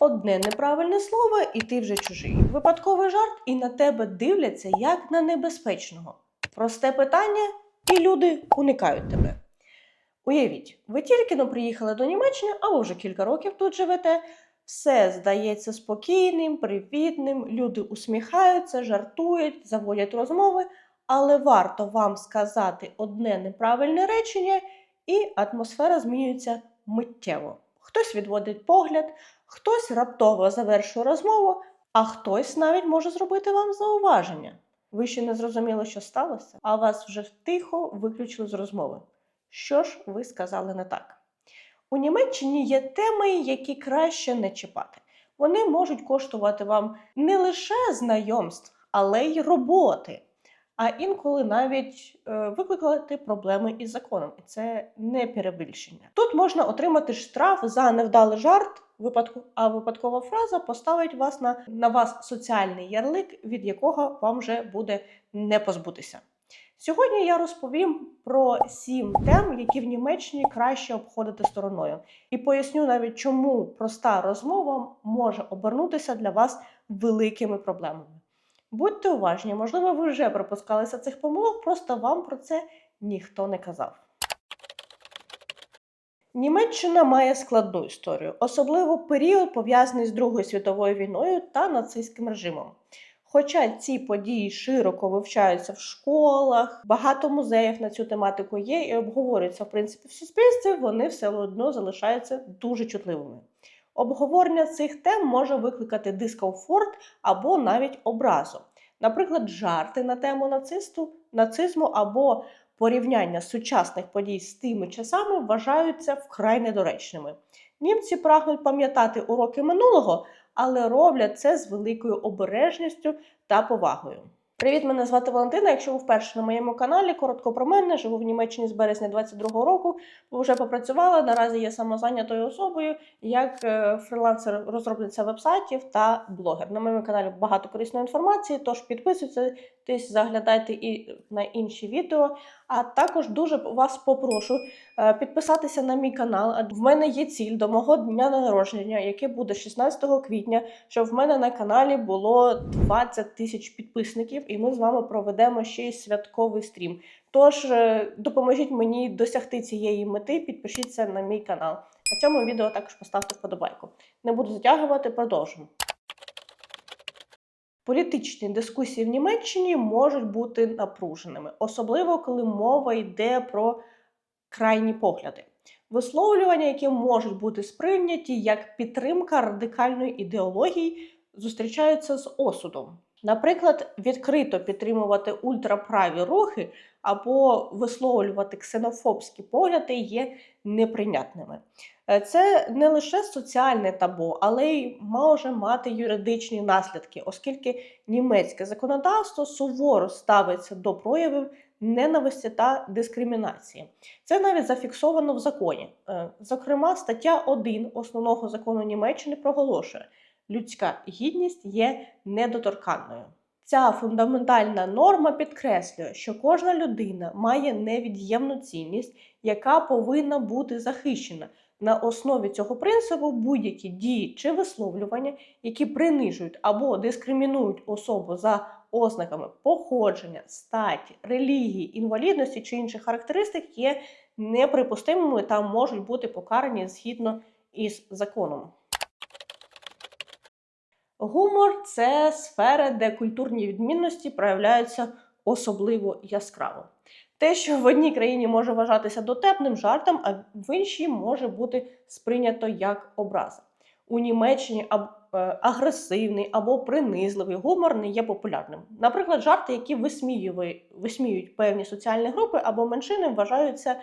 Одне неправильне слово, і ти вже чужий. Випадковий жарт, і на тебе дивляться як на небезпечного. Просте питання, і люди уникають тебе. Уявіть, ви тільки но приїхали до Німеччини, або вже кілька років тут живете. Все здається спокійним, привітним, люди усміхаються, жартують, заводять розмови, але варто вам сказати одне неправильне речення, і атмосфера змінюється миттєво. Хтось відводить погляд, хтось раптово завершує розмову, а хтось навіть може зробити вам зауваження. Ви ще не зрозуміли, що сталося, а вас вже тихо виключили з розмови. Що ж ви сказали не так? У Німеччині є теми, які краще не чіпати. Вони можуть коштувати вам не лише знайомств, але й роботи. А інколи навіть е, викликати проблеми із законом, і це не перебільшення. Тут можна отримати штраф за невдалий жарт, випадку, а випадкова фраза поставить вас на, на вас соціальний ярлик, від якого вам вже буде не позбутися. Сьогодні я розповім про сім тем, які в Німеччині краще обходити стороною, і поясню навіть, чому проста розмова може обернутися для вас великими проблемами. Будьте уважні, можливо, ви вже припускалися цих помилок, просто вам про це ніхто не казав. Німеччина має складну історію, особливо період пов'язаний з Другою світовою війною та нацистським режимом. Хоча ці події широко вивчаються в школах, багато музеїв на цю тематику є і обговорюються в принципі в суспільстві, вони все одно залишаються дуже чутливими. Обговорення цих тем може викликати дискомфорт або навіть образу. Наприклад, жарти на тему нацисту, нацизму або порівняння сучасних подій з тими часами вважаються вкрай недоречними. Німці прагнуть пам'ятати уроки минулого, але роблять це з великою обережністю та повагою. Привіт, мене звати Валентина. Якщо ви вперше на моєму каналі, коротко про мене, живу в Німеччині з березня 22-го року. Вже попрацювала. Наразі є самозайнятою особою як е, фрилансер-розробниця вебсайтів та блогер. На моєму каналі багато корисної інформації, тож підписуйтесь, заглядайте і на інші відео. А також дуже вас попрошу е, підписатися на мій канал. В мене є ціль до мого дня народження, яке буде 16 квітня, щоб в мене на каналі було 20 тисяч підписників, і ми з вами проведемо ще й святковий стрім. Тож е, допоможіть мені досягти цієї мети, підпишіться на мій канал. На цьому відео також поставте вподобайку. Не буду затягувати, продовжимо. Політичні дискусії в Німеччині можуть бути напруженими, особливо коли мова йде про крайні погляди. Висловлювання, які можуть бути сприйняті як підтримка радикальної ідеології, зустрічаються з осудом. Наприклад, відкрито підтримувати ультраправі рухи або висловлювати ксенофобські погляди є неприйнятними. Е, Це не лише соціальне табу, але й може мати юридичні наслідки, оскільки німецьке законодавство суворо ставиться до проявів ненависті та дискримінації. Це навіть зафіксовано в законі. Е, Зокрема, стаття 1 основного закону Німеччини проголошує, людська гідність є недоторканною. Ця фундаментальна норма підкреслює, що кожна людина має невід'ємну цінність, яка повинна бути захищена. На основі цього принципу будь-які дії чи висловлювання, які принижують або дискримінують особу за ознаками походження, статі, релігії, інвалідності чи інших характеристик, є неприпустимими та можуть бути покарані згідно із законом. Гумор це сфера, де культурні відмінності проявляються особливо яскраво. Те, що в одній країні може вважатися дотепним жартом, а в іншій може бути сприйнято як образа. У Німеччині е, агресивний або принизливий гумор не є популярним. Наприклад, жарти, які висміюють певні соціальні групи або меншини, вважаються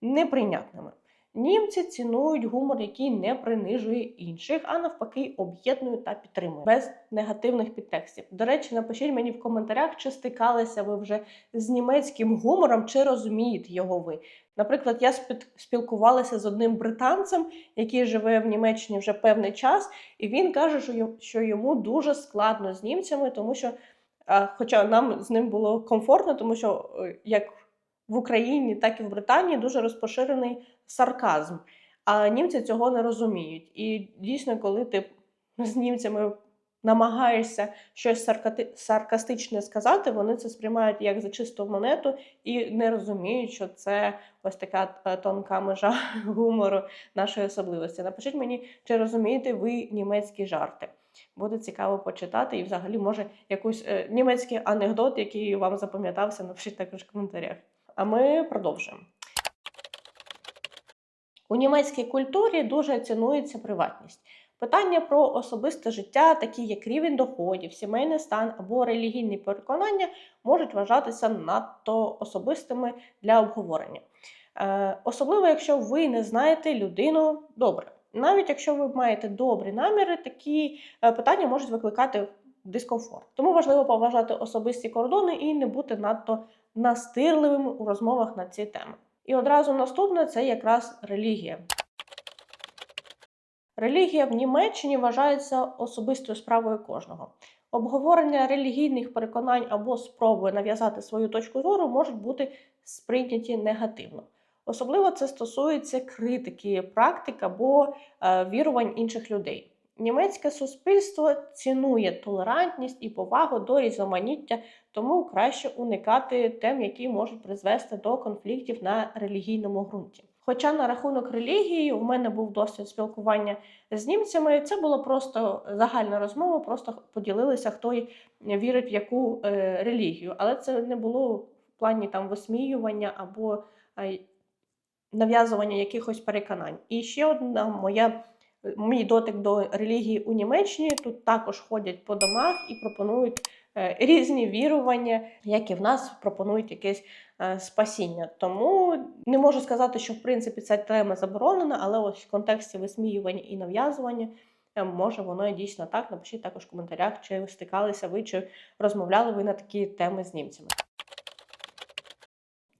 неприйнятними. Німці цінують гумор, який не принижує інших, а навпаки, об'єднує та підтримує без негативних підтекстів. До речі, напишіть мені в коментарях, чи стикалися ви вже з німецьким гумором, чи розумієте його ви. Наприклад, я спілкувалася з одним британцем, який живе в Німеччині вже певний час, і він каже, що йому, дуже складно з німцями, тому що, хоча нам з ним було комфортно, тому що е, як в Україні, так і в Британії дуже розпоширений сарказм. А німці цього не розуміють. І дійсно, коли ти з німцями намагаєшся щось саркастичне сказати, вони це сприймають як за чисту монету і не розуміють, що це ось така е, тонка межа гумору нашої особливості. Напишіть мені, чи розумієте ви німецькі жарти. Буде цікаво почитати, і взагалі, може, якийсь е, німецький анекдот, який вам запам'ятався, напишіть також в коментарях. А ми продовжуємо. У німецькій культурі дуже цінується приватність. Питання про особисте життя, такі як рівень доходів, сімейний стан або релігійні переконання, можуть вважатися надто особистими для обговорення. Е, особливо, якщо ви не знаєте людину добре. Навіть якщо ви маєте добрі наміри, такі е, питання можуть викликати дискомфорт. Тому важливо поважати особисті кордони і не бути надто настирливим у розмовах на ці теми. І одразу наступне це якраз релігія. Релігія в Німеччині вважається особистою справою кожного. Обговорення релігійних переконань або спроби нав'язати свою точку зору можуть бути сприйняті негативно. Особливо це стосується критики практик або е, вірувань інших людей. Німецьке суспільство цінує толерантність і повагу до різноманіття, тому краще уникати тем, які можуть призвести до конфліктів на релігійному ґрунті. Хоча на рахунок релігії у мене був досвід спілкування з німцями, це було просто загальна розмова, просто поділилися, хто вірить в яку е, релігію. Але це не було в плані там висміювання або е, нав'язування якихось переконань. І ще одна моя. Мій дотик до релігії у Німеччині тут також ходять по домах і пропонують різні вірування, як і в нас пропонують якесь е, спасіння. Тому не можу сказати, що в принципі ця тема заборонена, але ось в контексті висміювання і нав'язування. е, Може, воно і дійсно так. Напишіть також в коментарях, чи стикалися ви, чи розмовляли ви на такі теми з німцями.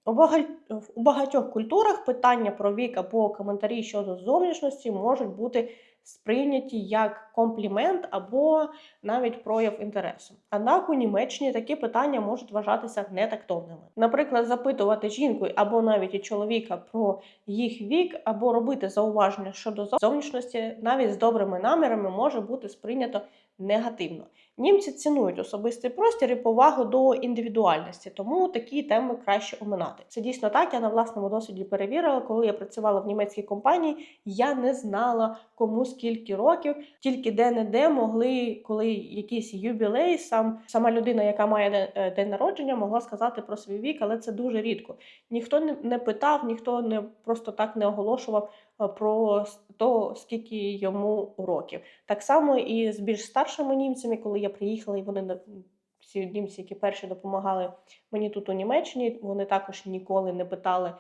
У багатьох культурах питання про вік або коментарі щодо зовнішності можуть бути сприйняті як комплімент або навіть прояв інтересу. Однак у Німеччині такі питання можуть вважатися нетактовними. Наприклад, запитувати жінку або навіть чоловіка про їх вік, або робити зауваження щодо зовнішності, навіть з добрими намірами може бути сприйнято негативно. Німці цінують особистий простір і повагу до індивідуальності, тому такі теми краще оминати. Це дійсно так. Я на власному досвіді перевірила, коли я працювала в німецькій компанії, я не знала кому скільки років, тільки де-не-де могли, коли якийсь юбілей, сам сама людина, яка має е, день народження, могла сказати про свій вік, але це дуже рідко. Ніхто не, питав, ніхто не просто так не оголошував про с- то, скільки йому років. Так само і з більш старшими німцями, коли я приїхала, і вони всі німці, які перші допомагали мені тут у Німеччині, вони також ніколи не питали,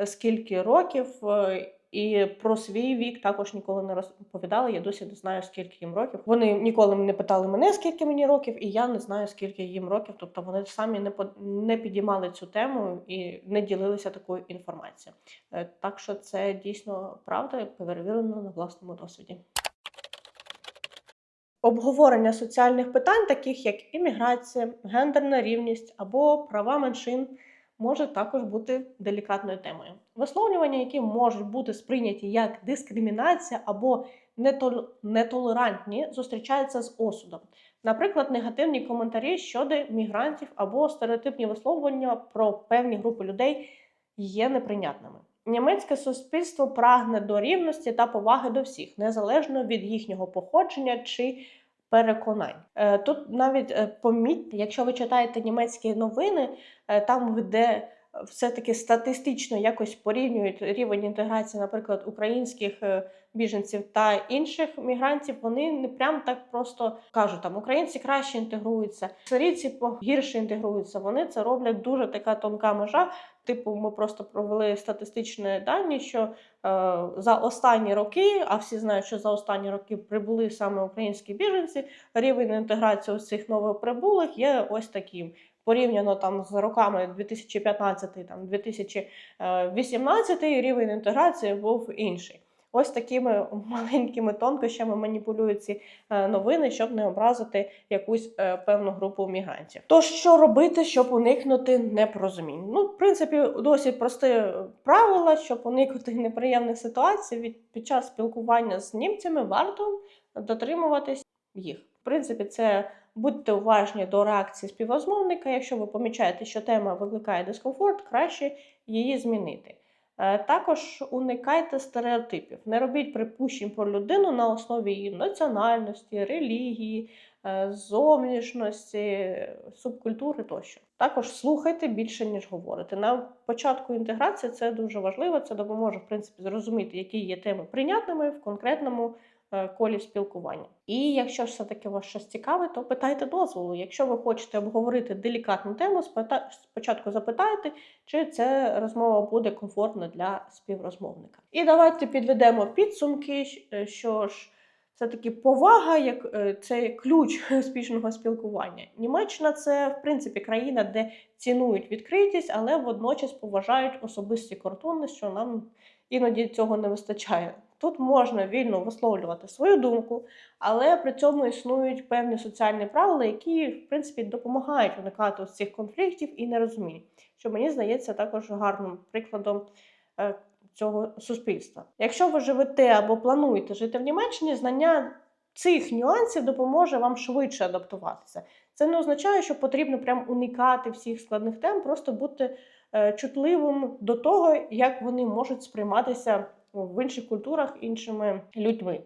е, скільки років, е, і про свій вік також ніколи не розповідали. Я досі не знаю, скільки їм років. Вони ніколи не питали мене, скільки мені років, і я не знаю, скільки їм років. Тобто вони самі не не підіймали цю тему і не ділилися такою інформацією. Е, Так що це дійсно правда, перевірено на власному досвіді. Обговорення соціальних питань, таких як імміграція, гендерна рівність або права меншин, може також бути делікатною темою. Висловлювання, які можуть бути сприйняті як дискримінація або нетол- нетолерантні, зустрічаються з осудом. Наприклад, негативні коментарі щодо мігрантів або стереотипні висловлення про певні групи людей є неприйнятними. Німецьке суспільство прагне до рівності та поваги до всіх, незалежно від їхнього походження чи переконань. Е, Тут навіть е, помітьте, якщо ви читаєте німецькі новини, е, там, де все-таки статистично якось порівнюють рівень інтеграції, наприклад, українських е, біженців та інших мігрантів, вони не прям так просто кажуть, там українці краще інтегруються, сирійці гірше інтегруються. Вони це роблять дуже така тонка межа. Типу, ми просто провели статистичні дані, що е, за останні роки, а всі знають, що за останні роки прибули саме українські біженці, рівень інтеграції ось цих новоприбулих є ось таким. Порівняно там з роками 2015 там 2018 рівень інтеграції був інший. Ось такими маленькими тонкощами маніпулюють ці е, новини, щоб не образити якусь е, певну групу мігрантів. Тож що робити, щоб уникнути непорозумінь? Ну, в принципі, досить просте правило, щоб уникнути неприємних ситуацій від під час спілкування з німцями, варто дотримуватись їх. В принципі, це будьте уважні до реакції співрозмовника. Якщо ви помічаєте, що тема викликає дискомфорт, краще її змінити. Е, Також уникайте стереотипів. Не робіть припущень про людину на основі її національності, релігії, е, зовнішності, субкультури тощо. Також слухайте більше, ніж говорите. На початку інтеграції це дуже важливо. Це допоможе в принципі зрозуміти, які є теми прийнятними в конкретному колі спілкування. І якщо все-таки вас щось цікаве, то питайте дозволу. Якщо ви хочете обговорити делікатну тему, спочатку запитайте, чи ця розмова буде комфортна для співрозмовника. І давайте підведемо підсумки, е, що ж. Все-таки повага, як е, це ключ успішного спілкування. Німеччина це в принципі країна, де цінують відкритість, але водночас поважають особисті кордони, що нам іноді цього не вистачає. Тут можна вільно висловлювати свою думку, але при цьому існують певні соціальні правила, які в принципі допомагають уникати ось цих конфліктів і нерозумінь, що мені здається також гарним прикладом е, цього суспільства. Якщо ви живете або плануєте жити в Німеччині, знання цих нюансів допоможе вам швидше адаптуватися. Це не означає, що потрібно прям уникати всіх складних тем, просто бути е, чутливим до того, як вони можуть сприйматися в інших культурах іншими людьми.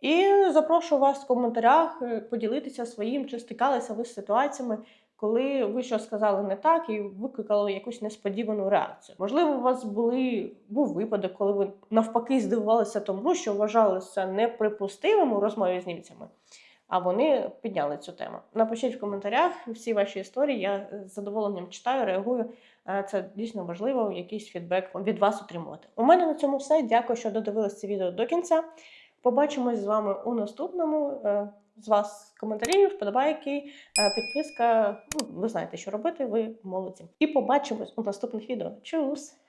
І запрошую вас в коментарях е, поділитися своїм, чи стикалися ви з ситуаціями, коли ви щось сказали не так і викликало якусь несподівану реакцію. Можливо, у вас були був випадок, коли ви навпаки здивувалися тому, що вважали це у розмові з німцями. А вони підняли цю тему. Напишіть в коментарях всі ваші історії. Я з задоволенням читаю, реагую. Е, Це дійсно важливо, якийсь фідбек від вас отримувати. У мене на цьому все. Дякую, що додивились це відео до кінця. Побачимось з вами у наступному. Е, З вас коментарі, вподобайки, е, підписка. Ну, ви знаєте, що робити, ви молодці. І побачимось у наступних відео. Чус!